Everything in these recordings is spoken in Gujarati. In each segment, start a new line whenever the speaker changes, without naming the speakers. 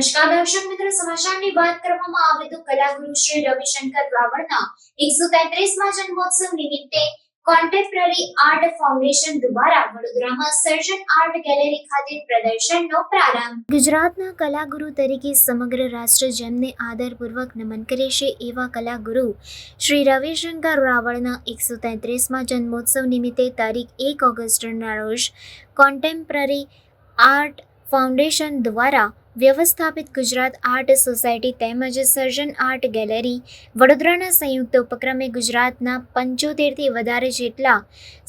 દર્શક મિત્રો, સમાચારની વાત કરવામાં આવે તો કલાગુરુ શ્રી રવિશંકર રાવળના એકસો તેત્રીસમાં જન્મોત્સવ નિમિત્તે કોન્ટેમ્પરરી આર્ટ ફાઉન્ડેશન દ્વારા વડોદરામાં સર્જન આર્ટ ગેલેરી ખાતે પ્રદર્શનનો પ્રારંભ. ગુજરાતના કલાગુરુ તરીકે સમગ્ર રાષ્ટ્ર જેમને આદરપૂર્વક નમન કરે છે, એવા કલાગુરુ શ્રી રવિશંકર રાવળના એકસો તેત્રીસમાં જન્મોત્સવ નિમિત્તે તારીખ એક ઓગસ્ટના રોજ કોન્ટેમ્પરરી આર્ટ ફાઉન્ડેશન દ્વારા વ્યવસ્થાપિત ગુજરાત આર્ટ સોસાયટી તેમજ સર્જન આર્ટ ગેલેરી વડોદરાના સંયુક્ત ઉપક્રમે ગુજરાતના પંચોતેરથી વધારે જેટલા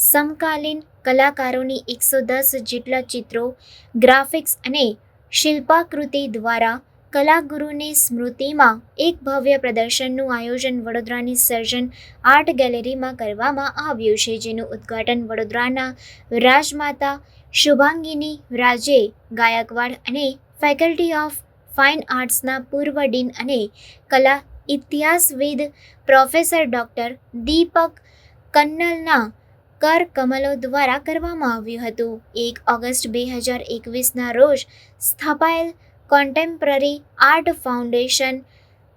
સમકાલીન કલાકારોની એકસો દસ જેટલા ચિત્રો, ગ્રાફિક્સ અને શિલ્પાકૃતિ દ્વારા કલાગુરુની સ્મૃતિમાં એક ભવ્ય પ્રદર્શનનું આયોજન વડોદરાની સર્જન આર્ટ ગેલેરીમાં કરવામાં આવ્યું છે, જેનું ઉદ્ઘાટન વડોદરાના રાજમાતા શુભાંગીની રાજે ગાયકવાડ અને ફેકલ્ટી ઓફ ફાઇન આર્ટ્સના પૂર્વ ડીન અને કલા ઇતિહાસવિદ પ્રોફેસર ડૉક્ટર દીપક કન્નલના કર કમલો દ્વારા કરવામાં આવ્યું હતું. એક ઓગસ્ટ બે હજાર એકવીસના રોજ સ્થપાયેલ કોન્ટેમ્પરરી આર્ટ ફાઉન્ડેશન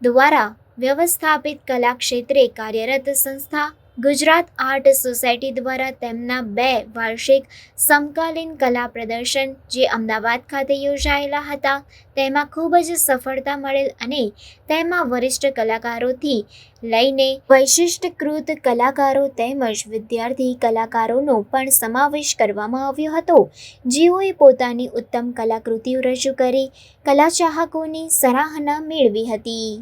દ્વારા વ્યવસ્થાપિત કલા ક્ષેત્રે કાર્યરત સંસ્થા ગુજરાત આર્ટ સોસાયટી દ્વારા તેમના બે વાર્ષિક સમકાલીન કલા પ્રદર્શન જે અમદાવાદ ખાતે યોજાયેલા હતા, તેમાં ખૂબ જ સફળતા મળેલ અને તેમાં વરિષ્ઠ કલાકારોથી લઈને વૈશિષ્ટકૃત કલાકારો તેમજ વિદ્યાર્થી કલાકારોનો પણ સમાવેશ કરવામાં આવ્યો હતો. જેઓએ પોતાની ઉત્તમ કલાકૃતિઓ રજૂ કરી, કલાચાહકોની સરાહના મેળવી હતી.